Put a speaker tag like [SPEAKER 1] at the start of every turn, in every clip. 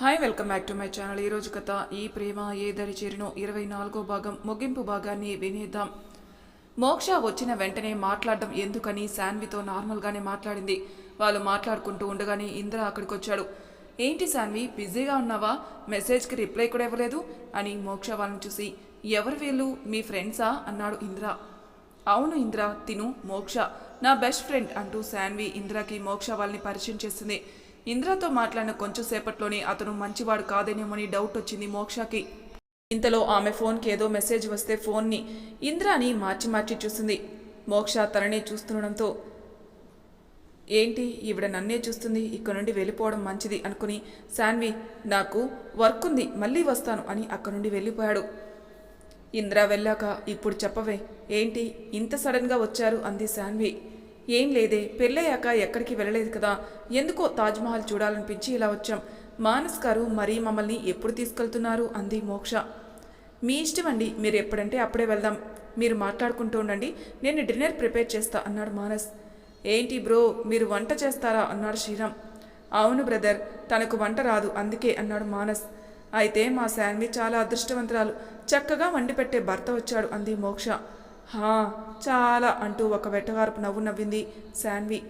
[SPEAKER 1] Hi welcome back to my channel ఈరోజు కథ ఈ ప్రేమ ఏ దరి చేరినో ఇరవై నాలుగో భాగం ముగింపు భాగాన్ని వినేద్దాం. మోక్ష వచ్చిన వెంటనే మాట్లాడడం ఎందుకని శాన్వితో నార్మల్గానే మాట్లాడింది. వాళ్ళు మాట్లాడుకుంటూ ఉండగానే ఇంద్ర అక్కడికి వచ్చాడు ఏంటి శాన్వి బిజీగా ఉన్నావా? మెసేజ్కి రిప్లై కూడా ఇవ్వలేదు? అని మోక్ష వాళ్ళని చూసి ఎవరు వీళ్ళు? మీ ఫ్రెండ్సా? అన్నాడు ఇంద్ర. అవును ఇంద్ర తిను మోక్ష. నా బెస్ట్ ఫ్రెండ్ అంటూ శాన్వి ఇంద్రకి మోక్ష వాళ్ళని పరిచయం చేస్తుంది ఇంద్రతో మాట్లాడిన కొంచెం సేపట్లోనే అతను మంచివాడు కాదేనేమని డౌట్ వచ్చింది మోక్షకి. ఇంతలో ఆమె ఫోన్కి ఏదో మెసేజ్ వస్తే ఫోన్ని ఇంద్రాని మార్చి మార్చి చూస్తుంది మోక్ష తననే చూస్తుండడంతో ఏంటి? ఈవిడ నన్నే చూస్తుంది. ఇక్కడ నుండి వెళ్ళిపోవడం మంచిది అనుకుని శాన్వి నాకు వర్క్ ఉంది. మళ్ళీ వస్తాను అని అక్కడ నుండి వెళ్ళిపోయాడు. ఇంద్ర వెళ్ళాక ఇప్పుడు చెప్పవే. ఏంటి? ఇంత సడన్గా వచ్చారు అంది శాన్వి. ఏం లేదే పెళ్ళయ్యాక ఎక్కడికి వెళ్ళలేదు కదా ఎందుకో తాజ్మహల్ చూడాలనిపించి ఇలా వచ్చాం. మానస్ గారు మరీ మమ్మల్ని ఎప్పుడు తీసుకెళ్తున్నారు? అంది మోక్ష. మీ ఇష్టం అండి మీరు ఎప్పుడంటే అప్పుడే వెళ్దాం. మీరు మాట్లాడుకుంటూ ఉండండి నేను డిన్నర్ ప్రిపేర్ చేస్తా అన్నాడు మానస్. ఏంటి బ్రో మీరు వంట చేస్తారా? అన్నాడు శ్రీరామ్. అవును బ్రదర్ తనకు వంట రాదు అందుకే అన్నాడు మానస్. అయితే మా శాన్వి చాలా అదృష్టవంతురాలు చక్కగా వండి పెట్టే భర్త వచ్చాడు అంది మోక్ష. హా చాలా అంటూ ఒక వెటకారపు నవ్వు నవ్వింది శాన్వి.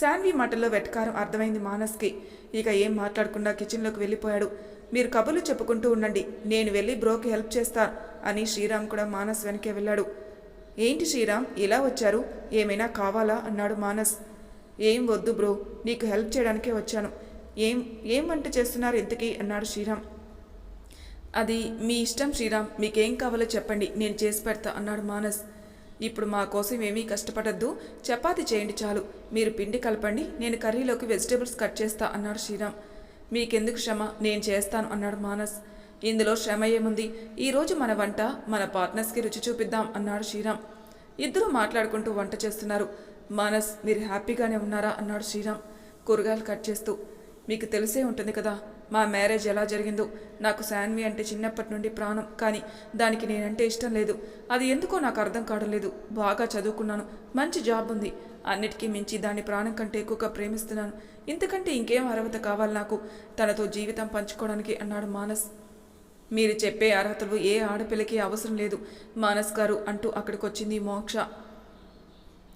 [SPEAKER 1] శాన్వి మాటల్లో వెటకారం అర్థమైంది మానస్కి. ఇక ఏం మాట్లాడకుండా కిచెన్లోకి వెళ్ళిపోయాడు. మీరు కబుర్లు చెప్పుకుంటూ ఉండండి నేను వెళ్ళి బ్రోకి హెల్ప్ చేస్తా అని శ్రీరామ్ కూడా మానస్ వెనకే వెళ్ళాడు. ఏంటి శ్రీరామ్ ఇలా వచ్చారు? ఏమైనా కావాలా? అన్నాడు మానస్. ఏం వద్దు బ్రో నీకు హెల్ప్ చేయడానికే వచ్చాను. ఏం ఏం వంట చేస్తున్నారు ఇంతకీ? అన్నాడు శ్రీరామ్. అది మీ ఇష్టం శ్రీరామ్ మీకేం కావాలో చెప్పండి నేను చేసి పెడతా అన్నాడు మానస్. ఇప్పుడు మా కోసం ఏమీ కష్టపడద్దు. చపాతి చేయండి చాలు. మీరు పిండి కలపండి. నేను కర్రీలోకి వెజిటేబుల్స్ కట్ చేస్తా అన్నాడు శ్రీరామ్. మీకెందుకు శ్రమ? నేను చేస్తాను అన్నాడు మానస్. ఇందులో శ్రమ ఏముంది? ఈరోజు మన వంట మన పార్ట్నర్స్కి రుచి చూపిద్దాం అన్నాడు శ్రీరామ్. ఇద్దరూ మాట్లాడుకుంటూ వంట చేస్తున్నారు. మానస్ మీరు హ్యాపీగానే ఉన్నారా? అన్నాడు శ్రీరామ్ కూరగాయలు కట్ చేస్తూ. మీకు తెలిసే ఉంటుంది కదా మా మ్యారేజ్ ఎలా జరిగిందో. నాకు శాన్వి అంటే చిన్నప్పటి నుండి ప్రాణం. కానీ దానికి నేనంటే ఇష్టం లేదు. అది ఎందుకో నాకు అర్థం కావడం లేదు. బాగా చదువుకున్నాను. మంచి జాబ్ ఉంది. అన్నిటికీ మించి దాని ప్రాణం కంటే ఎక్కువగా ప్రేమిస్తున్నాను. ఇంతకంటే ఇంకేం అర్హత కావాలి నాకు? తనతో జీవితం పంచుకోవడానికి అన్నాడు మానస్. మీరు చెప్పే అర్హతలు ఏ ఆడపిల్లకి అవసరం లేదు. మానస్ గారు అంటూ అక్కడికి వచ్చింది మోక్ష.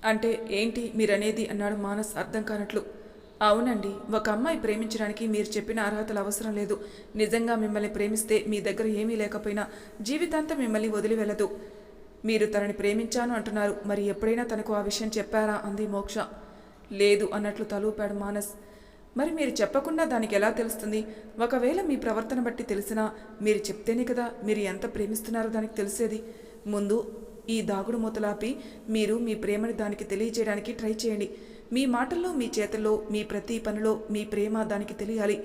[SPEAKER 1] అంటే ఏంటి మీరనేది? అన్నాడు మానస్ అర్థం కానట్లు. అవునండి ఒక అమ్మాయి ప్రేమించడానికి మీరు చెప్పిన అర్హతలు అవసరం లేదు. నిజంగా మిమ్మల్ని ప్రేమిస్తే మీ దగ్గర ఏమీ లేకపోయినా జీవితాంతం మిమ్మల్ని వదిలి వెళ్ళదు. మీరు తనని ప్రేమించాను అంటున్నారు మరి ఎప్పుడైనా తనకు ఆ విషయం చెప్పారా? అంది మోక్ష. లేదు అన్నట్లు తలూపాడు మానస్. మరి మీరు చెప్పకుండా దానికి ఎలా తెలుస్తుంది? ఒకవేళ మీ ప్రవర్తన బట్టి తెలిసినా మీరు చెప్తేనే కదా మీరు ఎంత ప్రేమిస్తున్నారో దానికి తెలిసేది. ముందు ఈ దాగుడు మూతలాపి మీరు మీ ప్రేమని దానికి తెలియజేయడానికి ట్రై చేయండి. మీ మాటల్లో మీ చేతల్లో మీ ప్రతి పనిలో మీ ప్రేమ దానికి తెలియాలి.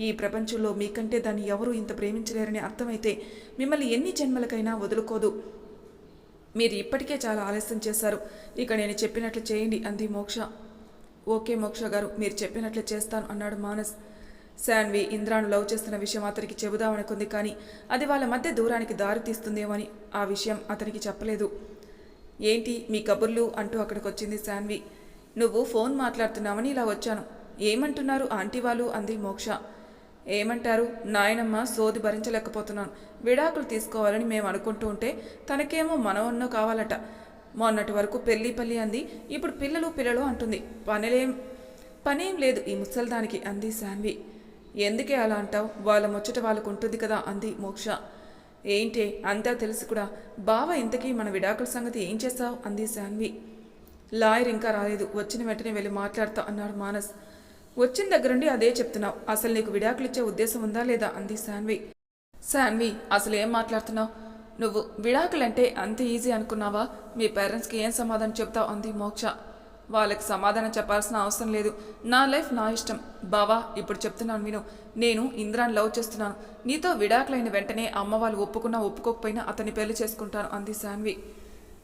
[SPEAKER 1] ఈ ప్రపంచంలో మీకంటే దాన్ని ఎవరూ ఇంత ప్రేమించలేరని అర్థమైతే మిమ్మల్ని ఎన్ని జన్మలకైనా వదులుకోదు. మీరు ఇప్పటికే చాలా ఆలస్యం చేశారు. ఇక నేను చెప్పినట్లు చేయండి అంది మోక్ష. ఓకే మోక్ష గారు మీరు చెప్పినట్లు చేస్తాను అన్నాడు మానస్. శాన్వి ఇంద్రాను లవ్ చేస్తున్న విషయం అతనికి చెబుదామనుకుంది కానీ అది వాళ్ళ మధ్య దూరానికి దారి తీస్తుందేమో అని ఆ విషయం అతనికి చెప్పలేదు. ఏంటి మీ కబుర్లు? అంటూ అక్కడికి వచ్చింది శాన్వి. నువ్వు ఫోన్ మాట్లాడుతున్నావని ఇలా వచ్చాను. ఏమంటున్నారు ఆంటీ వాళ్ళు? అంది మోక్ష. ఏమంటారు? నాయనమ్మ సోది భరించలేకపోతున్నాను. విడాకులు తీసుకోవాలని మేము అనుకుంటూ ఉంటే తనకేమో మనవన్నో కావాలట. మొన్నటి వరకు పెళ్ళి పల్లి అంది. ఇప్పుడు పిల్లలు పిల్లలు అంటుంది. పనిలేం పనేం లేదు ఈ ముసల్దానికి అంది శాన్వి. ఎందుకే అలా అంటావు? వాళ్ళ ముచ్చట వాళ్ళకు ఉంటుంది కదా అంది మోక్ష. ఏంటే అంతా తెలుసు కూడా. బావ ఇంతకీ మన విడాకుల సంగతి ఏం చేస్తావు? అంది శాన్వి. లాయర్ ఇంకా రాలేదు. వచ్చిన వెంటనే వెళ్ళి మాట్లాడతా అన్నాడు మానస్. వచ్చిన దగ్గరుండి అదే చెప్తున్నావు. అసలు నీకు విడాకులు ఇచ్చే ఉద్దేశం ఉందా లేదా? అంది శాన్వి. శాన్వి అసలు ఏం మాట్లాడుతున్నావు? నువ్వు విడాకులంటే అంత ఈజీ అనుకున్నావా? మీ పేరెంట్స్కి ఏం సమాధానం చెప్తావు? అంది మోక్ష. వాళ్ళకి సమాధానం చెప్పాల్సిన అవసరం లేదు. నా లైఫ్ నా ఇష్టం. బావా ఇప్పుడు చెప్తున్నాను విను. నేను ఇంద్రాన్ని లవ్ చేస్తున్నాను. నీతో విడాకులైన వెంటనే అమ్మ వాళ్ళు ఒప్పుకున్నా ఒప్పుకోకపోయినా అతన్ని పెళ్ళి చేసుకుంటాను అంది శాన్వి.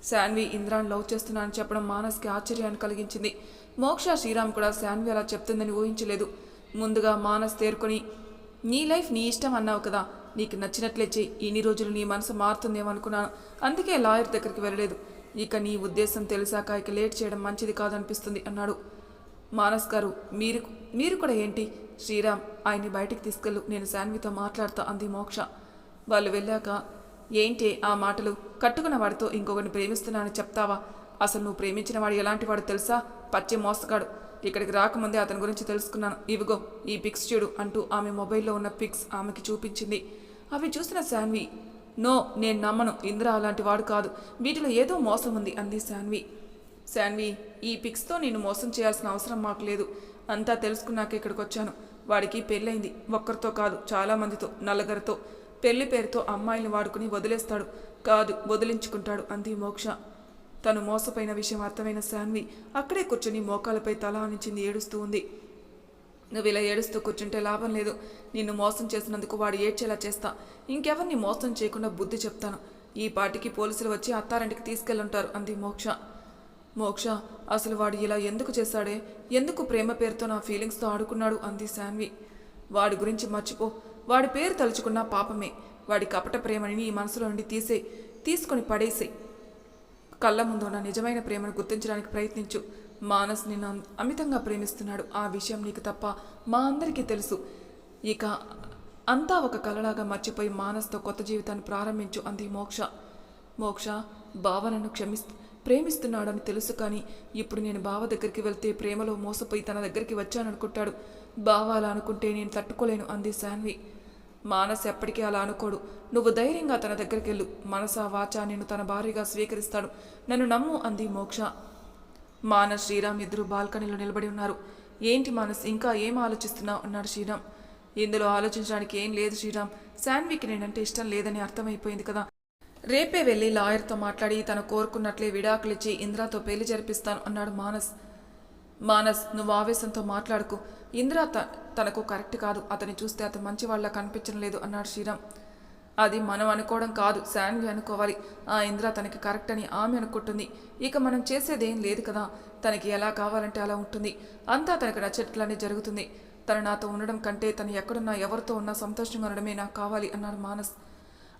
[SPEAKER 1] శాన్వి ఇంద్రాన్ లవ్ చేస్తున్నానని చెప్పడం మానస్కి ఆశ్చర్యాన్ని కలిగించింది. మోక్ష శ్రీరామ్ కూడా శాన్వి అలా చెప్తుందని ఊహించలేదు. ముందుగా మానస్ తేరుకొని నీ లైఫ్ నీ ఇష్టం అన్నావు కదా నీకు నచ్చినట్లే చెయ్యి ఇన్ని రోజులు నీ మనసు మారుతుందేమో అనుకున్నాను అందుకే లాయర్ దగ్గరికి వెళ్ళలేదు. ఇక నీ ఉద్దేశం తెలిసాక ఇక లేట్ చేయడం మంచిది కాదనిపిస్తుంది అన్నాడు. మానస్ గారు మీరు మీరు కూడా ఏంటి? శ్రీరామ్ ఆయన్ని బయటికి తీసుకెళ్ళు నేను శాన్వితో మాట్లాడతా అంది మోక్ష. వాళ్ళు వెళ్ళాక ఏంటి ఆ మాటలు? కట్టుకున్న వాడితో ఇంకొకరిని ప్రేమిస్తున్నానని చెప్తావా? అసలు నువ్వు ప్రేమించిన వాడు ఎలాంటి వాడు తెలుసా? పచ్చి మోసగాడు. ఇక్కడికి రాకముందే అతని గురించి తెలుసుకున్నాను. ఇవిగో ఈ పిక్స్ చూడు అంటూ ఆమె మొబైల్లో ఉన్న పిక్స్ ఆమెకి చూపించింది. అవి చూసిన శాన్వి నో నేను నమ్మను. ఇంద్ర అలాంటి వాడు కాదు. వీటిలో ఏదో మోసం ఉంది అంది శాన్వి. శాన్వి ఈ పిక్స్తో నేను మోసం చేయాల్సిన అవసరం మాకు లేదు. అంతా తెలుసుకున్నాక ఇక్కడికి వచ్చాను వాడికి పెళ్ళైంది ఒక్కరితో కాదు చాలా మందితో నలుగురితో. పెళ్ళి పేరుతో అమ్మాయిని వాడుకుని వదిలేస్తాడు. కాదు వదిలించుకుంటాడు అంది మోక్ష. తను మోసపోయిన విషయం అర్థమైన శాన్వి అక్కడే కూర్చుని మోకాలపై తల అనిచింది ఏడుస్తూ ఉంది. నువ్వు ఇలా ఏడుస్తూ కూర్చుంటే లాభం లేదు. నిన్ను మోసం చేసినందుకు వాడు ఏడ్చేలా చేస్తా. ఇంకెవరిని మోసం చేయకుండా బుద్ధి చెప్తాను. ఈ పాటికి పోలీసులు వచ్చి అత్తారింటికి తీసుకెళ్ళుంటారు అంది మోక్ష. మోక్ష అసలు వాడు ఇలా ఎందుకు చేశాడే? ఎందుకు ప్రేమ పేరుతో నా ఫీలింగ్స్తో ఆడుకున్నాడు? అంది శాన్వి. వాడి గురించి మర్చిపో. వాడి పేరు తలుచుకున్నా పాపమే. వాడి కపట ప్రేమని నీ మనసులో నుండి తీసే తీసుకొని పడేసేయి కళ్ళ ముందు ఉన్న నిజమైన ప్రేమను గుర్తించడానికి ప్రయత్నించు. మానస్ నిన్ను అమితంగా ప్రేమిస్తున్నాడు. ఆ విషయం నీకు తప్ప మా అందరికీ తెలుసు. ఇక అంతా ఒక కలలాగా మర్చిపోయి మానస్తో కొత్త జీవితాన్ని ప్రారంభించు అంది మోక్ష. మోక్ష బావ నన్ను క్షమిస్ ప్రేమిస్తున్నాడని తెలుసు కానీ ఇప్పుడు నేను బావ దగ్గరికి వెళ్తే ప్రేమలో మోసపోయి తన దగ్గరికి వచ్చాననుకుంటాడు. బావ అలా అనుకుంటే నేను తట్టుకోలేను అంది శాన్వి. మానస్ ఎప్పటికీ అలా అనుకోడు. నువ్వు ధైర్యంగా తన దగ్గరికి వెళ్ళు మనసా వాచా నిన్ను తన భార్యగా స్వీకరిస్తాడు. నన్ను నమ్ము అంది మోక్ష. మానస్ శ్రీరామ్ ఇద్దరు బాల్కనీలో నిలబడి ఉన్నారు. ఏంటి మానస్ ఇంకా ఏం ఆలోచిస్తున్నావు? అన్నాడు శ్రీరామ్. ఇందులో ఆలోచించడానికి ఏం లేదు శ్రీరామ్. శాన్వికి నేనంటే ఇష్టం లేదని అర్థమైపోయింది కదా. రేపే వెళ్ళి లాయర్తో మాట్లాడి తను కోరుకున్నట్లే విడాకులిచ్చి ఇంద్రాతో పెళ్ళి జరిపిస్తాను అన్నాడు మానస్. మానస్ నువ్వు ఆవేశంతో మాట్లాడుకు. ఇంద్ర త- తనకు కరెక్ట్ కాదు. అతని చూస్తే అతను మంచివాళ్ళ కనిపించడం లేదు అన్నాడు శ్రీరామ్. అది మనం అనుకోవడం కాదు. శాన్వి అనుకోవాలి. ఆ ఇంద్ర తనకి కరెక్ట్ అని ఆమె అనుకుంటుంది. ఇక మనం చేసేదేం లేదు కదా. తనకి ఎలా కావాలంటే అలా ఉంటుంది. అంతా తనకు నచ్చట్లనే జరుగుతుంది. తను నాతో ఉండడం కంటే తను ఎక్కడున్నా ఎవరితో ఉన్నా సంతోషంగా ఉండడమే నాకు కావాలి అన్నాడు మానస్.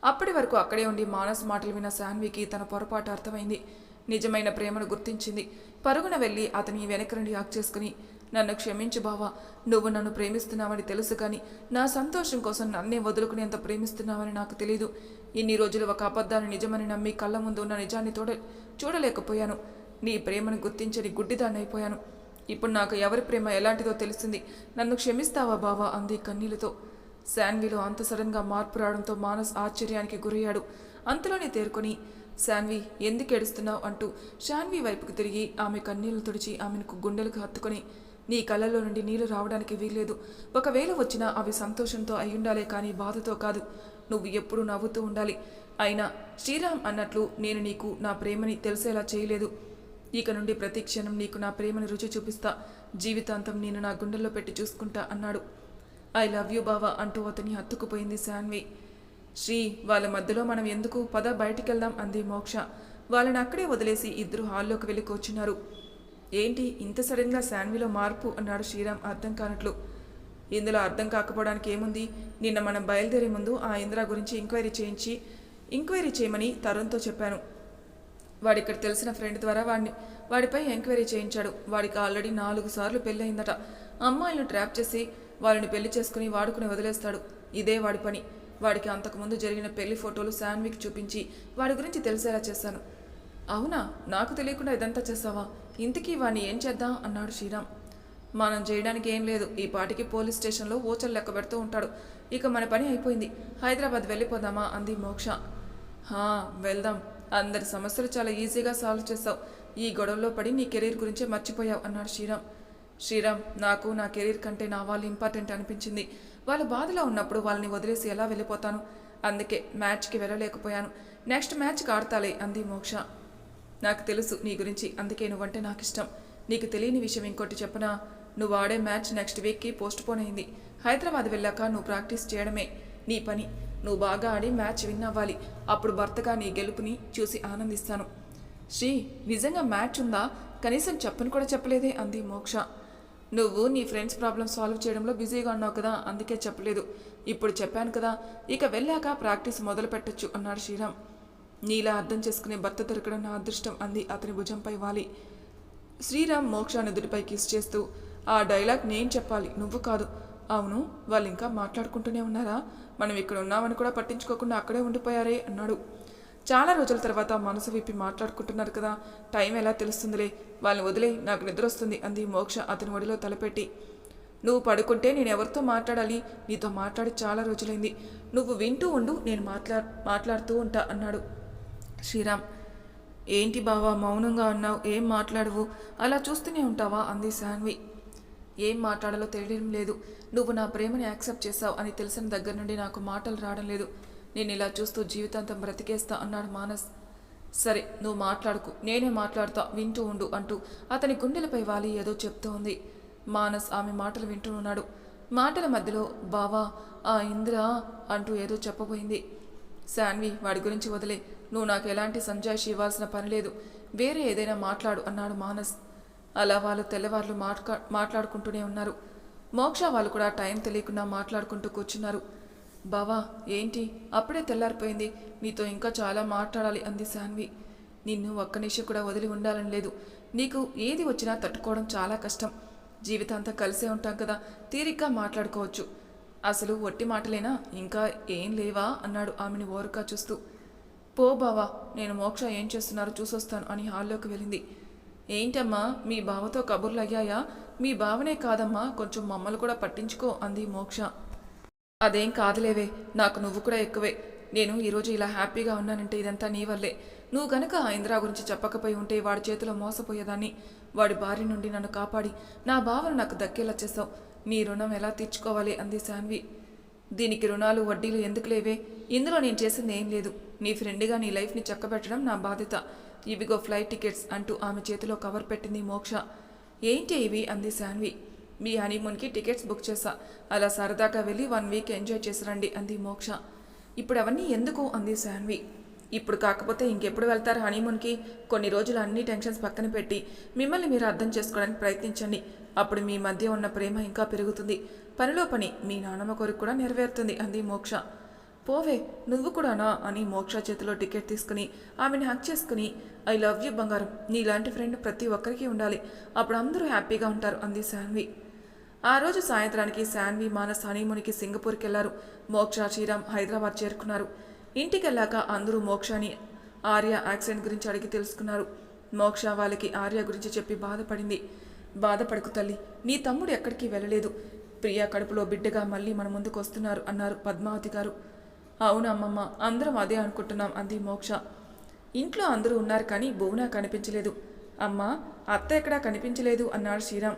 [SPEAKER 1] అప్పటి వరకు అక్కడే ఉండి మానస్ మాటలు విన్న శాన్వికి తన పొరపాటు అర్థమైంది. నిజమైన ప్రేమను గుర్తించింది. పరుగున వెళ్ళి అతని వెనక నుండి యాక్ చేసుకుని నన్ను క్షమించు బావా నువ్వు నన్ను ప్రేమిస్తున్నావని తెలుసు కానీ నా సంతోషం కోసం నన్నే వదులుకునేంత ప్రేమిస్తున్నావని నాకు తెలియదు ఇన్ని రోజులు ఒక అబద్ధాన్ని నిజమని నమ్మి కళ్ళ ముందు ఉన్న నిజాన్ని తోడ చూడలేకపోయాను. నీ ప్రేమను గుర్తించని గుడ్డిదాన్నైపోయాను. ఇప్పుడు నాకు ఎవరి ప్రేమ ఎలాంటిదో తెలిసింది. నన్ను క్షమిస్తావా బావా? అంది కన్నీళ్ళతో. శాన్విలో అంత సడన్గా మార్పు రావడంతో మానస్ ఆశ్చర్యానికి గురయ్యాడు. అంతలోనే తేరుకొని శాన్వి ఎందుకు ఏడుస్తున్నావు? అంటూ శాన్వి వైపుకు తిరిగి ఆమె కన్నీళ్ళు తుడిచి ఆమెను గుండెలకు హత్తుకొని నీ కళ్ళల్లో నుండి నీళ్ళు రావడానికి వీల్లేదు. ఒకవేళ వచ్చినా అవి సంతోషంతో అయ్యుండాలే కానీ బాధతో కాదు. నువ్వు ఎప్పుడూ నవ్వుతూ ఉండాలి. అయినా శ్రీరామ్ అన్నట్లు నేను నీకు నా ప్రేమని తెలిసేలా చేయలేదు. ఇక నుండి ప్రతి క్షణం నీకు నా ప్రేమను రుచి చూపిస్తా. జీవితాంతం నేను నా గుండెల్లో పెట్టి చూసుకుంటా అన్నాడు. ఐ లవ్ యూ బావా అంటూ అతని హత్తుకుపోయింది శాన్వి. శ్రీ వాళ్ళ మధ్యలో మనం ఎందుకు పద బయటికి వెళ్దాం అంది మోక్ష. వాళ్ళని అక్కడే వదిలేసి ఇద్దరు హాల్లోకి వెళ్ళి కూర్చున్నారు. ఏంటి ఇంత సడన్గా శాన్విలో మార్పు అన్నాడు శ్రీరామ్ అర్థం కానట్లు. ఇందులో అర్థం కాకపోవడానికి ఏముంది? నిన్న మనం బయలుదేరే ముందు ఆ ఇందిరా గురించి ఎంక్వైరీ చేయించి ఎంక్వైరీ చేయమని తరుణ్తో చెప్పాను. వాడిక్కడ తెలిసిన ఫ్రెండ్ ద్వారా వాడిని వాడిపై ఎంక్వైరీ చేయించాడు. వాడికి ఆల్రెడీ నాలుగు సార్లు పెళ్ళయిందట. అమ్మాయిలను ట్రాప్ చేసి వాళ్ళని పెళ్ళి చేసుకుని వాడుకుని వదిలేస్తాడు. ఇదే వాడి పని. వాడికి అంతకుముందు జరిగిన పెళ్ళి ఫోటోలు శాన్విక్ చూపించి వాడి గురించి తెలిసేలా చేశాను. అవునా? నాకు తెలియకుండా ఇదంతా చేస్తావా ఇంతకీ వాడిని ఏం చేద్దాం? అన్నాడు శ్రీరామ్. మనం చేయడానికి ఏం లేదు. ఈ పాటికి పోలీస్ స్టేషన్లో ఓచలు లెక్క పెడుతూ ఉంటాడు. ఇక మన పని అయిపోయింది. హైదరాబాద్ వెళ్ళిపోదామా? అంది మోక్ష. హా వెళ్దాం. అందరి సమస్యలు చాలా ఈజీగా సాల్వ్ చేస్తావు ఈ గొడవలో పడి నీ కెరీర్ గురించే మర్చిపోయావు అన్నాడు శ్రీరామ్. శ్రీరామ్ నాకు నా కెరీర్ కంటే నా వాళ్ళు ఇంపార్టెంట్ అనిపించింది. వాళ్ళు బాధలో ఉన్నప్పుడు వాళ్ళని వదిలేసి ఎలా వెళ్ళిపోతాను? అందుకే మ్యాచ్కి వెళ్ళలేకపోయాను. నెక్స్ట్ మ్యాచ్కి ఆడతాలే అంది మోక్ష. నాకు తెలుసు నీ గురించి అందుకే నువ్వంటే నాకు ఇష్టం నీకు తెలియని విషయం ఇంకోటి చెప్పనా? నువ్వు ఆడే మ్యాచ్ నెక్స్ట్ వీక్కి పోస్ట్ పోన్ అయింది. హైదరాబాద్ వెళ్ళాక నువ్వు ప్రాక్టీస్ చేయడమే. నీ పని. నువ్వు బాగా ఆడి మ్యాచ్ విన్ అవ్వాలి. అప్పుడు భర్తగా నీ గెలుపుని చూసి ఆనందిస్తాను. శ్రీ నిజంగా మ్యాచ్ ఉందా? కనీసం చెప్పను కూడా చెప్పలేదే అంది మోక్ష. నువ్వు నీ ఫ్రెండ్స్ ప్రాబ్లం సాల్వ్ చేయడంలో బిజీగా ఉన్నావు కదా అందుకే చెప్పలేదు. ఇప్పుడు చెప్పాను కదా ఇక వెళ్ళాక ప్రాక్టీస్ మొదలు పెట్టొచ్చు అన్నాడు శ్రీరామ్. నీలా అర్థం చేసుకునే భర్త దొరకడం నా అదృష్టం అంది అతని భుజంపై వాలి. శ్రీరామ్ మోక్ష నుదుటిపై కిస్ చేస్తూ ఆ డైలాగ్ నేను చెప్పాలి నువ్వు కాదు. అవును వాళ్ళు ఇంకా మాట్లాడుకుంటూనే ఉన్నారా? మనం ఇక్కడ ఉన్నామని కూడా పట్టించుకోకుండా అక్కడే ఉండిపోయారే అన్నాడు. చాలా రోజుల తర్వాత మనసు విప్పి మాట్లాడుకుంటున్నారు కదా. టైం ఎలా తెలుస్తుందిలే? వాళ్ళని వదిలే నాకు నిద్ర వస్తుంది అంది మోక్ష అతని ఒడిలో తలపెట్టి. నువ్వు పడుకుంటే నేను ఎవరితో మాట్లాడాలి? నీతో మాట్లాడి చాలా రోజులైంది. నువ్వు వింటూ ఉండు నేను మాట్లా మాట్లాడుతూ ఉంటా అన్నాడు శ్రీరామ్. ఏంటి బావా మౌనంగా ఉన్నావు? ఏం మాట్లాడవు? అలా చూస్తూనే ఉంటావా? అంది శాన్వి. ఏం మాట్లాడాలో తెలియడం లేదు. నువ్వు నా ప్రేమని యాక్సెప్ట్ చేశావు అని తెలిసిన దగ్గర నుండి నాకు మాటలు రావడం లేదు. నేను ఇలా చూస్తూ జీవితాంతం బ్రతికేస్తా అన్నాడు మానస్. సరే నువ్వు మాట్లాడుకు. నేనే మాట్లాడతా వింటూ ఉండు అంటూ అతని గుండెలపై వాలి ఏదో చెప్తూ ఉంది. మానస్ ఆమె మాటలు వింటూ ఉన్నాడు మాటల మధ్యలో బావా ఆ ఇంద్ర అంటూ ఏదో చెప్పబోయింది. శాన్వి వాడి గురించి వదిలే. నువ్వు నాకు ఎలాంటి సంజాయిషి ఇవ్వాల్సిన పని లేదు. వేరే ఏదైనా మాట్లాడు అన్నాడు మానస్. అలా వాళ్ళు తెల్లవార్లు మాట్లా మాట్లాడుకుంటూనే ఉన్నారు. మోక్ష వాళ్ళు కూడా టైం తెలియకుండా మాట్లాడుకుంటూ కూర్చున్నారు. బావా ఏంటి? అప్పుడే తెల్లారిపోయింది. మీతో ఇంకా చాలా మాట్లాడాలి అంది శాన్వి. నిన్ను ఒక్క నిమిషం కూడా వదిలి ఉండాలని లేదు. నీకు ఏది వచ్చినా తట్టుకోవడం చాలా కష్టం. జీవితాంతా కలిసే ఉంటాం కదా తీరిగ్గా మాట్లాడుకోవచ్చు. అసలు ఒట్టి మాటలేనా? ఇంకా ఏం లేవా? అన్నాడు ఆమెను ఓరుకా చూస్తూ. పో బావా నేను మోక్ష ఏం చేస్తున్నారో చూసొస్తాను అని హాల్లోకి వెళ్ళింది. ఏంటమ్మా మీ బావతో కబుర్లు అయ్యాయా? మీ బావనే కాదమ్మా కొంచెం మమ్మల్ని కూడా పట్టించుకో అంది మోక్ష. అదేం కాదులేవే నాకు నువ్వు కూడా ఎక్కువే. నేను ఈరోజు ఇలా హ్యాపీగా ఉన్నానంటే ఇదంతా నీ వల్లే. నువ్వు గనక ఆ ఇందిరా గురించి చెప్పకపోయి ఉంటే వాడి చేతిలో మోసపోయేదాన్ని. వాడి భార్య నుండి నన్ను కాపాడి నా భావన నాకు దక్కేలా చేసావు నీ రుణం ఎలా తీర్చుకోవాలి అంది శాన్వి. దీనికి రుణాలు వడ్డీలు ఎందుకు లేవే? ఇందులో నేను చేసింది ఏం లేదు. నీ ఫ్రెండ్గా నీ లైఫ్ని చక్కబెట్టడం నా బాధ్యత. ఇవిగో ఫ్లైట్ టికెట్స్ అంటూ ఆమె చేతిలో కవర్ పెట్టింది మోక్ష. ఏంటి ఇవి? అంది శాన్వి. మీ హనీమూన్కి టికెట్స్ బుక్ చేశా. అలా సరదాగా వెళ్ళి వన్ వీక్ ఎంజాయ్ చేసి రండి అంది మోక్ష. ఇప్పుడు అవన్నీ ఎందుకు? అంది శాన్వి. ఇప్పుడు కాకపోతే ఇంకెప్పుడు వెళ్తారు హనీమూన్కి? కొన్ని రోజులు అన్ని టెన్షన్స్ పక్కన పెట్టి మిమ్మల్ని మీరు అర్థం చేసుకోవడానికి ప్రయత్నించండి. అప్పుడు మీ మధ్య ఉన్న ప్రేమ ఇంకా పెరుగుతుంది. పనిలో పని మీ నాన్నమ్మ కొరకు కూడా నెరవేరుతుంది అంది మోక్ష. పోవే నువ్వు కూడానా? అని మోక్ష చేతిలో టికెట్ తీసుకుని ఆమెను హక్ చేసుకుని ఐ లవ్ యూ బంగారం. నీలాంటి ఫ్రెండ్ ప్రతి ఒక్కరికి ఉండాలి. అప్పుడు అందరూ హ్యాపీగా ఉంటారు అంది శాన్వి. ఆ రోజు సాయంత్రానికి శాన్వి మానస్ హనీమూన్కి సింగపూర్కి వెళ్ళారు మోక్ష శ్రీరామ్ హైదరాబాద్ చేరుకున్నారు. ఇంటికి వెళ్ళాక అందరూ మోక్షని ఆర్య యాక్సిడెంట్ గురించి అడిగి తెలుసుకున్నారు. మోక్ష వాళ్ళకి ఆర్య గురించి చెప్పి బాధపడింది. బాధపడకు తల్లి నీ తమ్ముడు ఎక్కడికి వెళ్ళలేదు. ప్రియా కడుపులో బిడ్డగా మళ్ళీ మన ముందుకు వస్తున్నారు అన్నారు పద్మావతి గారు. అవును అమ్మమ్మ అందరం అదే అనుకుంటున్నాం అంది మోక్ష. ఇంట్లో అందరూ ఉన్నారు కానీ భువన కనిపించలేదు. అమ్మా అత్త ఎక్కడా కనిపించలేదు అన్నాడు శ్రీరామ్.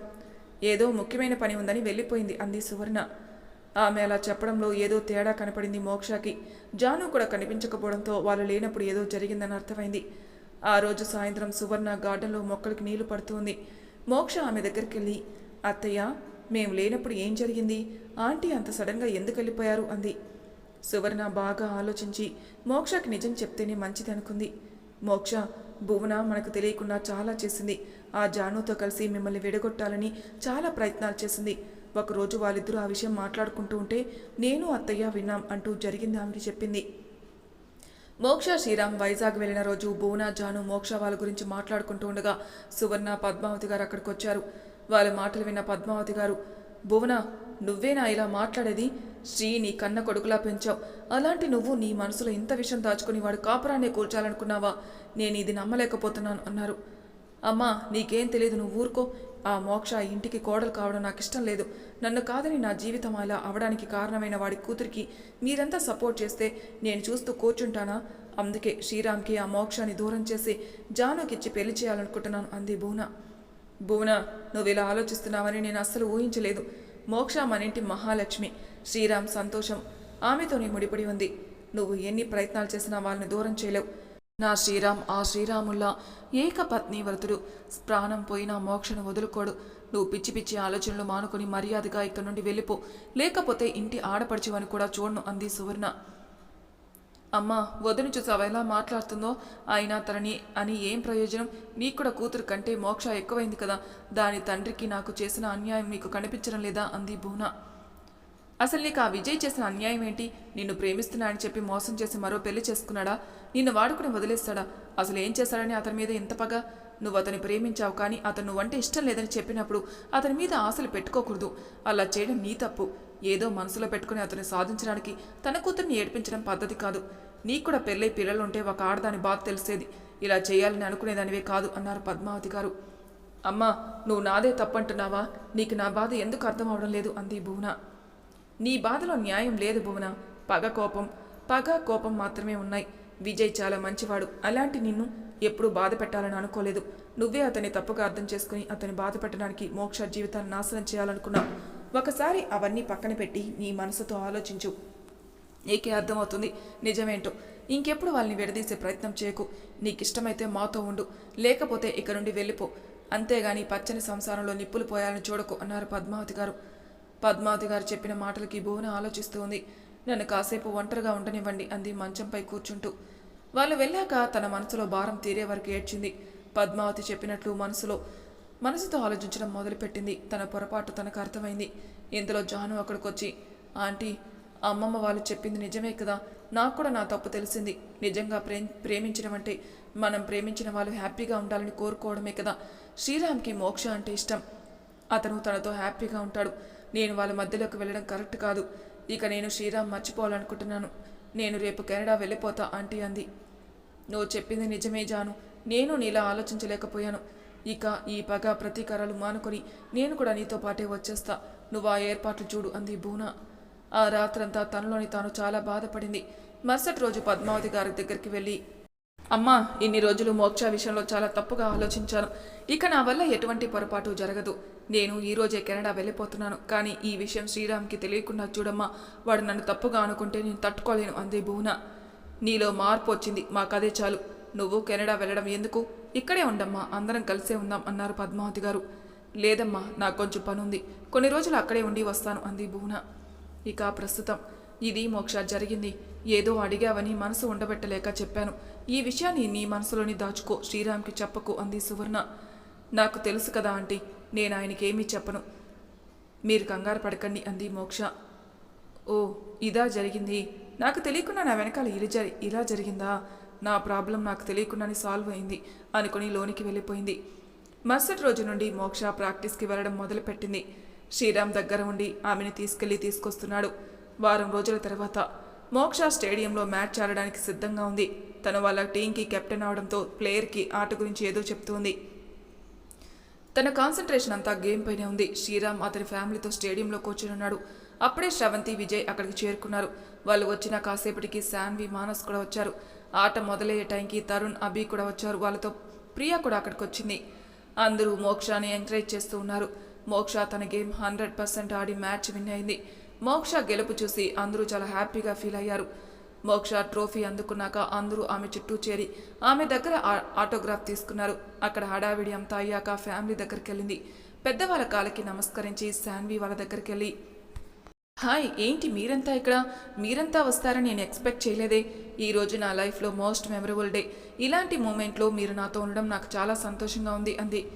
[SPEAKER 1] ఏదో ముఖ్యమైన పని ఉందని వెళ్ళిపోయింది అంది సువర్ణ. ఆమె అలా చెప్పడంలో ఏదో తేడా కనపడింది మోక్షకి. జాను కూడా కనిపించకపోవడంతో వాళ్ళు లేనప్పుడు ఏదో జరిగిందని అర్థమైంది. ఆ రోజు సాయంత్రం సువర్ణ గార్డెన్లో మొక్కలకి నీళ్ళు పడుతుంది. మోక్ష ఆమె దగ్గరికి వెళ్ళి అత్తయ్య మేము లేనప్పుడు ఏం జరిగింది? ఆంటీ అంత సడన్గా ఎందుకు వెళ్ళిపోయారు? అంది. సువర్ణ బాగా ఆలోచించి మోక్షకి నిజం చెప్తేనే మంచిది అనుకుంది మోక్ష భువన మనకు తెలియకుండా చాలా చేసింది. ఆ జానుతో కలిసి మిమ్మల్ని విడగొట్టాలని చాలా ప్రయత్నాలు చేసింది. ఒకరోజు వాళ్ళిద్దరూ ఆ విషయం మాట్లాడుకుంటూ ఉంటే నేను అత్తయ్య విన్నాం అంటూ జరిగింది ఆమెకి చెప్పింది. మోక్ష శ్రీరామ్ వైజాగ్ వెళ్ళిన రోజు భువన జాను మోక్ష వాళ్ళ గురించి మాట్లాడుకుంటూ ఉండగా సువర్ణ పద్మావతి గారు అక్కడికి వచ్చారు వాళ్ళ మాటలు విన్న పద్మావతి గారు భువన నువ్వేనా ఇలా మాట్లాడేది? శ్రీ నీ కన్న కొడుకులా పెంచావు. అలాంటి నువ్వు నీ మనసులో ఇంత విషయం దాచుకుని వాడు కాపురాన్ని కూర్చాలనుకున్నావా నేను ఇది నమ్మలేకపోతున్నాను అన్నారు. అమ్మా నీకేం తెలియదు నువ్వు ఊరుకో. ఆ మోక్ష ఇంటికి కోడలు కావడం నాకు ఇష్టం లేదు. నన్ను కాదని నా జీవితం అలా అవడానికి కారణమైన వాడి కూతురికి మీరంతా సపోర్ట్ చేస్తే నేను చూస్తూ కూర్చుంటానా? అందుకే శ్రీరామ్కి ఆ మోక్షాన్ని దూరం చేసి జానుకిచ్చి పెళ్ళి చేయాలనుకుంటున్నాను అంది భూనా. భూనా నువ్వు ఇలా ఆలోచిస్తున్నావని నేను అస్సలు ఊహించలేదు. మోక్ష మన ఇంటి మహాలక్ష్మి. శ్రీరామ్ సంతోషం. ఆమెతోనే ముడిపడి ఉంది. నువ్వు ఎన్ని ప్రయత్నాలు చేసినా వాళ్ళని దూరం చేయలేవు. నా శ్రీరామ్ ఆ శ్రీరాముల్లా ఏకపత్ని వ్రతుడు. ప్రాణం పోయినా మోక్షను వదులుకోడు. నువ్వు పిచ్చి పిచ్చి ఆలోచనలు మానుకొని మర్యాదగా ఇక్కడి నుండి వెళ్ళిపో. లేకపోతే ఇంటి ఆడపడిచివని కూడా చూడను అంది సువర్ణ. అమ్మా వదిన చూసావా ఎలా మాట్లాడుతుందో? అయినా తనని అని ఏం ప్రయోజనం? నీకు కూడా కూతురు కంటే మోక్ష ఎక్కువైంది కదా. దాని తండ్రికి నాకు చేసిన అన్యాయం నీకు కనిపించడం లేదా? అంది భూనా. అసలు నీకు ఆ విజయ్ చేసిన అన్యాయం ఏంటి? నిన్ను ప్రేమిస్తున్నా అని చెప్పి మోసం చేసి మరో పెళ్ళి చేసుకున్నాడా? నిన్ను వాడుకుని వదిలేస్తాడా? అసలు ఏం చేశాడని అతని మీద ఇంత పగ? నువ్వు అతని ప్రేమించావు కానీ అతను నువ్వంటే ఇష్టం లేదని చెప్పినప్పుడు అతని మీద ఆశలు పెట్టుకోకూడదు. అలా చేయడం నీ తప్పు. ఏదో మనసులో పెట్టుకుని అతన్ని సాధించడానికి తన కూతుర్ని ఏడ్పించడం పద్ధతి కాదు. నీకు కూడా పెళ్ళై పిల్లలుంటే ఒక ఆడదాని బాధ తెలిసేది. ఇలా చేయాలని అనుకునేదానివే కాదు అన్నారు పద్మావతి గారు. అమ్మా నువ్వు నాదే తప్పంటున్నావా? నీకు నా బాధ ఎందుకు అర్థం అవడం లేదు అంది భువన. నీ బాధలో న్యాయం లేదు భువన. పగ కోపం. పగ కోపం మాత్రమే ఉన్నాయి. విజయ్ చాలా మంచివాడు. అలాంటి నిన్ను ఎప్పుడూ బాధ పెట్టాలని అనుకోలేదు. నువ్వే అతన్ని తప్పుగా అర్థం చేసుకుని అతని బాధ పెట్టడానికి మోక్ష జీవితాన్ని నాశనం చేయాలనుకున్నావు. ఒకసారి అవన్నీ పక్కన పెట్టి నీ మనసుతో ఆలోచించు. నీకే అర్థమవుతుంది. నిజమేంటో? ఇంకెప్పుడు వాళ్ళని విడదీసే ప్రయత్నం చేయకు. నీకిష్టమైతే మాతో ఉండు. లేకపోతే ఇక నుండి వెళ్ళిపో. అంతేగాని పచ్చని సంసారంలో నిప్పులు పోయాలని చూడకు అన్నారు పద్మావతి గారు. పద్మావతి గారు చెప్పిన మాటలకి భువన ఆలోచిస్తూ ఉంది. నన్ను కాసేపు ఒంటరిగా ఉండనివ్వండి అంది మంచంపై కూర్చుంటూ. వాళ్ళు వెళ్ళాక తన మనసులో భారం తీరే వరకు ఏడ్చింది. పద్మావతి చెప్పినట్లు మనసులో మనసుతో ఆలోచించడం మొదలుపెట్టింది. తన పొరపాటు తనకు అర్థమైంది. ఇంతలో జాను అక్కడికొచ్చి ఆంటీ అమ్మమ్మ వాళ్ళు చెప్పింది నిజమే కదా? నాకు కూడా నా తప్పు తెలిసింది. నిజంగా ప్రేమ ప్రేమించడం అంటే మనం ప్రేమించిన వాళ్ళు హ్యాపీగా ఉండాలని కోరుకోవడమే కదా? శ్రీరామ్కి మోక్ష అంటే ఇష్టం. అతను తనతో హ్యాపీగా ఉంటాడు. నేను వాళ్ళ మధ్యలోకి వెళ్ళడం కరెక్ట్ కాదు. ఇక నేను శ్రీరామ్ మర్చిపోవాలనుకుంటున్నాను. నేను రేపు కెనడా వెళ్ళిపోతా ఆంటీ అంది. నువ్వు చెప్పింది నిజమే జాను. నేను నీలా ఆలోచించలేకపోయాను. ఇక ఈ పగ ప్రతీకారాలు మానుకొని నేను కూడా నీతో పాటే వచ్చేస్తా. నువ్వు ఆ ఏర్పాట్లు చూడు అంది బూనా ఆ రాత్రంతా తనలోని తాను చాలా బాధపడింది. మరుసటి రోజు పద్మావతి గారి దగ్గరికి వెళ్ళి అమ్మా ఇన్ని రోజులు మోక్ష విషయంలో చాలా తప్పుగా ఆలోచించాను. ఇక నా వల్ల ఎటువంటి పొరపాటు జరగదు. నేను ఈరోజే కెనడా వెళ్ళిపోతున్నాను. కానీ ఈ విషయం శ్రీరామ్కి తెలియకుండా చూడమ్మా వాడు నన్ను తప్పుగా అనుకుంటే నేను తట్టుకోలేను అంది భూనా. నీలో మార్పు వచ్చింది. మాకదే చాలు. నువ్వు కెనడా వెళ్ళడం ఎందుకు? ఇక్కడే ఉండమ్మా అందరం కలిసే ఉందాం అన్నారు పద్మావతి గారు. లేదమ్మా నాకు కొంచెం పనుంది. కొన్ని రోజులు అక్కడే ఉండి వస్తాను అంది భూన ఇక ప్రస్తుతం ఇది మోక్ష జరిగింది. ఏదో అడిగావని మనసు ఉండబెట్టలేక చెప్పాను. ఈ విషయాన్ని నీ మనసులోని దాచుకో శ్రీరామ్కి చెప్పకు అంది సువర్ణ. నాకు తెలుసు కదా ఆంటీ నేను ఆయనకి చెప్పను. మీరు కంగారు పడకండి అంది మోక్ష. ఓ ఇదా జరిగింది. నాకు తెలియకుండా నా వెనకాల ఇలా జరి ఇలా జరిగిందా? నా ప్రాబ్లం నాకు తెలియకుండానే సాల్వ్ అయింది అనుకుని లోనికి వెళ్ళిపోయింది. మరుసటి రోజు నుండి మోక్ష ప్రాక్టీస్కి వెళ్ళడం మొదలుపెట్టింది. శ్రీరామ్ దగ్గర ఉండి ఆమెను తీసుకెళ్ళి తీసుకొస్తున్నాడు. వారం రోజుల తర్వాత మోక్ష స్టేడియంలో మ్యాచ్ ఆడడానికి సిద్ధంగా ఉంది. తను వాళ్ళ టీంకి కెప్టెన్ అవడంతో ప్లేయర్కి ఆట గురించి ఏదో చెప్తుంది. తన కాన్సన్ట్రేషన్ అంతా గేమ్ పైనే ఉంది. శ్రీరామ్ అతని ఫ్యామిలీతో స్టేడియంలో కూర్చొని ఉన్నాడు అప్పుడే శ్రవంతి విజయ్ అక్కడికి చేరుకున్నారు. వాళ్ళు వచ్చిన కాసేపటికి శాన్వి మానస్ కూడా వచ్చారు. ఆట మొదలయ్యే టైంకి తరుణ్ అభి కూడా వచ్చారు. వాళ్ళతో ప్రియా కూడా అక్కడికి వచ్చింది అందరూ మోక్షాని ఎంకరేజ్ చేస్తూ ఉన్నారు. మోక్ష తన గేమ్ హండ్రెడ్ పర్సెంట్ ఆడి మ్యాచ్ విన్ అయింది. మోక్ష గెలుపు చూసి అందరూ చాలా హ్యాపీగా ఫీల్ అయ్యారు. మోక్ష ట్రోఫీ అందుకున్నాక అందరూ ఆమె చుట్టూ చేరి ఆమె దగ్గర ఆటోగ్రాఫ్ తీసుకున్నారు. అక్కడ హడావిడి అంతా అయ్యాక ఫ్యామిలీ దగ్గరికి వెళ్ళింది పెద్దవాళ్ళ కాళ్ళకి నమస్కరించి శాన్వి వాళ్ళ దగ్గరికి వెళ్ళి హాయ్ ఏంటి మీరంతా ఇక్కడ? మీరంతా వస్తారని నేను ఎక్స్పెక్ట్ చేయలేదే. ఈ రోజు నా లైఫ్లో మోస్ట్ మెమరబుల్ డే. ఇలాంటి మూమెంట్లో మీరు నాతో ఉండడం నాకు చాలా సంతోషంగా ఉంది అంది.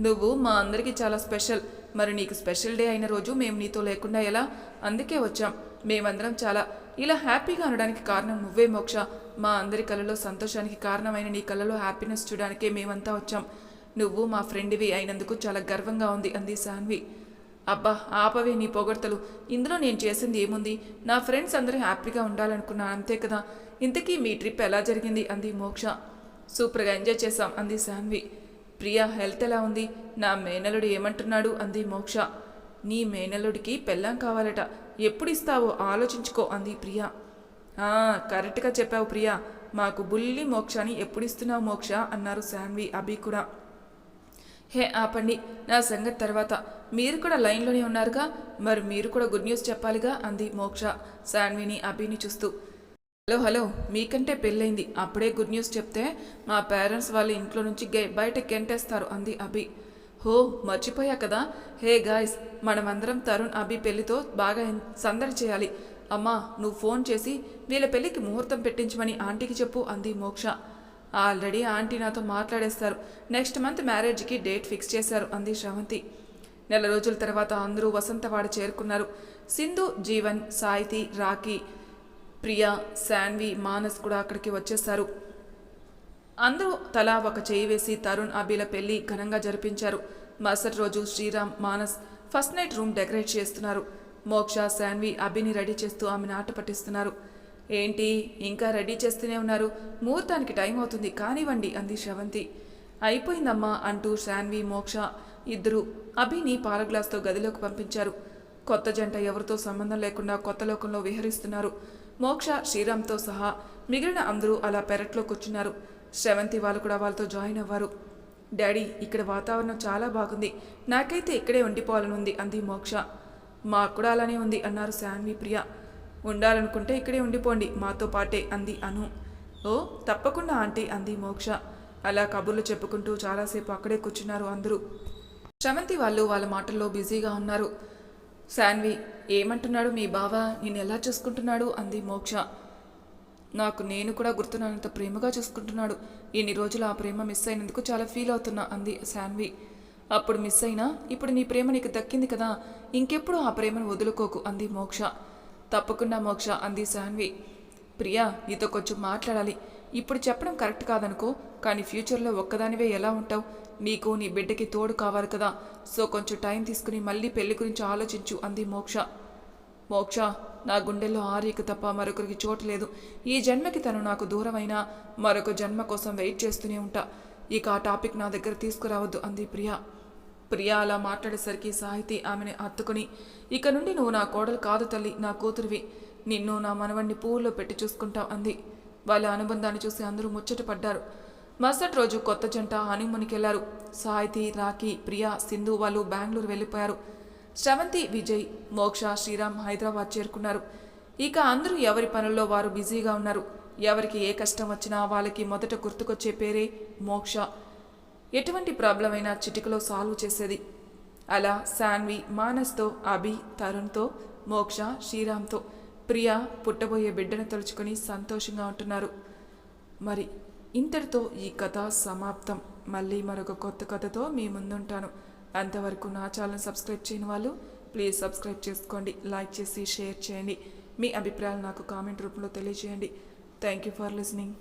[SPEAKER 1] నువ్వు మా అందరికీ చాలా స్పెషల్. మరి నీకు స్పెషల్ డే అయిన రోజు మేము నీతో లేకుండా ఎలా? అందుకే వచ్చాం. మేమందరం చాలా. ఇలా హ్యాపీగా ఉండడానికి కారణం నువ్వే మోక్ష. మా అందరి కళలో సంతోషానికి కారణమైన నీ కళలో హ్యాపీనెస్ చూడడానికే మేమంతా వచ్చాం. నువ్వు మా ఫ్రెండ్వి అయినందుకు చాలా గర్వంగా ఉంది అంది సాన్వి. అబ్బా ఆపవే నీ పొగడ్తలు. ఇందులో నేను చేసింది ఏముంది? నా ఫ్రెండ్స్ అందరూ హ్యాపీగా ఉండాలనుకున్నాను అంతే కదా. ఇంతకీ మీ ట్రిప్ ఎలా జరిగింది? అంది మోక్ష. సూపర్గా ఎంజాయ్ చేశాం అంది శాన్వి. ప్రియా హెల్త్ ఎలా ఉంది? నా మేనలుడు ఏమంటున్నాడు? అంది మోక్ష. నీ మేనల్లుడికి పెళ్ళాం కావాలట. ఎప్పుడు ఇస్తావో ఆలోచించుకో అంది ప్రియా. "ఆ, కరెక్ట్గా చెప్పావు ప్రియా. మాకు బుల్లి మోక్షాని ఎప్పుడు ఇస్తున్నావు మోక్ష? అన్నారు శాన్వి అభి కూడా. హే ఆపండి నా సంగతి తర్వాత. మీరు కూడా లైన్లోనే ఉన్నారుగా? మరి మీరు కూడా గుడ్ న్యూస్ చెప్పాలిగా? అంది మోక్ష శాన్విని అభిని చూస్తూ. హలో హలో మీకంటే పెళ్ళైంది అప్పుడే గుడ్ న్యూస్ చెప్తే మా పేరెంట్స్ వాళ్ళ ఇంట్లో నుంచి గే బయట గెంటేస్తారు అంది అభి. హో మర్చిపోయా కదా. హే గాయస్ మనమందరం తరుణ్ అభి పెళ్ళితో బాగా సందడి చేయాలి. అమ్మా నువ్వు ఫోన్ చేసి వీళ్ళ పెళ్ళికి ముహూర్తం పెట్టించమని ఆంటీకి చెప్పు అంది మోక్ష. ఆల్రెడీ ఆంటీ నాతో మాట్లాడేస్తారు. నెక్స్ట్ మంత్ మ్యారేజ్కి డేట్ ఫిక్స్ చేశారు అంది శ్రవంతి. నెల రోజుల తర్వాత అందరూ వసంతవాడ చేరుకున్నారు. సింధు జీవన్ సాయితి రాఖీ ప్రియా శాన్వి మానస్ కూడా అక్కడికి వచ్చేశారు. అందరూ తలా ఒక చేయి వేసి తరుణ్ అభిల పెళ్ళి ఘనంగా జరిపించారు. మరుసటి రోజు Sriram Manas first night room decorate చేస్తున్నారు. మోక్ష శాన్వి అభిని రెడీ చేస్తూ ఆమెను ఆట పట్టిస్తున్నారు ఏంటి? ఇంకా రెడీ చేస్తూనే ఉన్నారు. ముహూర్తానికి టైం అవుతుంది. కానివ్వండి అంది శ్రవంతి. అయిపోయిందమ్మా అంటూ శాన్వి మోక్ష ఇద్దరు అభిని పాలగ్లాస్తో గదిలోకి పంపించారు. కొత్త జంట ఎవరితో సంబంధం లేకుండా కొత్త లోకంలో విహరిస్తున్నారు. మోక్ష శ్రీరామ్తో సహా మిగిలిన అందరూ అలా పెరట్లో కూర్చున్నారు. శ్రవంతి వాళ్ళు కూడా వాళ్ళతో జాయిన్ అవ్వారు. డాడీ ఇక్కడ వాతావరణం చాలా బాగుంది. నాకైతే ఇక్కడే ఉండిపోవాలనుంది అంది మోక్ష. మాకు కూడా అలానే ఉంది అన్నారు శాన్వి ప్రియ. ఉండాలనుకుంటే ఇక్కడే ఉండిపోండి మాతో పాటే అంది అను. ఓ తప్పకుండా ఆంటీ అంది మోక్ష. అలా కబుర్లు చెప్పుకుంటూ చాలాసేపు అక్కడే కూర్చున్నారు అందరూ. శ్రవంతి వాళ్ళు వాళ్ళ మాటల్లో బిజీగా ఉన్నారు. శాన్వి ఏమంటున్నాడు మీ బావ? నేను ఎలా చూసుకుంటున్నాడు? అంది మోక్ష. నాకు నేను కూడా గుర్తున్నంత ప్రేమగా చూసుకుంటున్నాడు. ఇన్ని రోజులు ఆ ప్రేమ మిస్ అయినందుకు చాలా ఫీల్ అవుతున్నా అంది శాన్వి. అప్పుడు మిస్ అయినా ఇప్పుడు నీ ప్రేమ నీకు దక్కింది కదా. ఇంకెప్పుడు ఆ ప్రేమను వదులుకోకు అంది మోక్ష. తప్పకుండా మోక్ష అంది శాన్వి ప్రియా నీతో కొంచెం మాట్లాడాలి. ఇప్పుడు చెప్పడం కరెక్ట్ కాదనుకో కానీ ఫ్యూచర్లో ఒక్కదానివే ఎలా ఉంటావు? నీకు నీ బిడ్డకి తోడు కావాలి కదా. సో కొంచెం టైం తీసుకుని మళ్ళీ పెళ్ళి గురించి ఆలోచించు అంది మోక్ష. మోక్ష నా గుండెల్లో ఆర్యకు తప్ప మరొకరికి చోటు లేదు. ఈ జన్మకి తను నాకు దూరమైనా మరొక జన్మ కోసం వెయిట్ చేస్తూనే ఉంటా. ఇక ఆ టాపిక్ నా దగ్గర తీసుకురావద్దు అంది ప్రియా. ప్రియా అలా మాట్లాడేసరికి సాహితి ఆమెని హత్తుకుని ఇక నుండి నువ్వు నా కోడలు కాదు తల్లి నా కూతురివి. నిన్ను నా మనవణ్ణి పువ్వుల్లో పెట్టి చూసుకుంటావు అంది. వాళ్ళ అనుబంధాన్ని చూసి అందరూ ముచ్చట పడ్డారు. మరుసటి రోజు కొత్త జంట హనీమూన్కి వెళ్ళారు సాహితి రాఖీ ప్రియా సింధు వాళ్ళు బెంగళూరు వెళ్ళిపోయారు. శ్రవంతి విజయ్ మోక్ష శ్రీరామ్ హైదరాబాద్ చేరుకున్నారు. ఇక అందరూ ఎవరి పనుల్లో వారు బిజీగా ఉన్నారు. ఎవరికి ఏ కష్టం వచ్చినా వాళ్ళకి మొదట గుర్తుకొచ్చే పేరే మోక్ష. ఎటువంటి ప్రాబ్లం అయినా చిటికలో సాల్వ్ చేసేది. అలా శాన్వి మానస్తో అభి తరుణ్తో మోక్ష శ్రీరామ్తో ప్రియా పుట్టబోయే బిడ్డను తలుచుకొని సంతోషంగా ఉంటున్నారు. మరి ఇంతటితో ఈ కథ సమాప్తం. మళ్ళీ మరొక కొత్త కథతో మీ ముందుంటాను. అంతవరకు నా ఛానల్ సబ్స్క్రైబ్ చేయని వాళ్ళు ప్లీజ్ సబ్స్క్రైబ్ చేసుకోండి లైక్ చేసి షేర్ చేయండి. మీ అభిప్రాయాలు నాకు కామెంట్ రూపంలో తెలియజేయండి. Thank you for listening.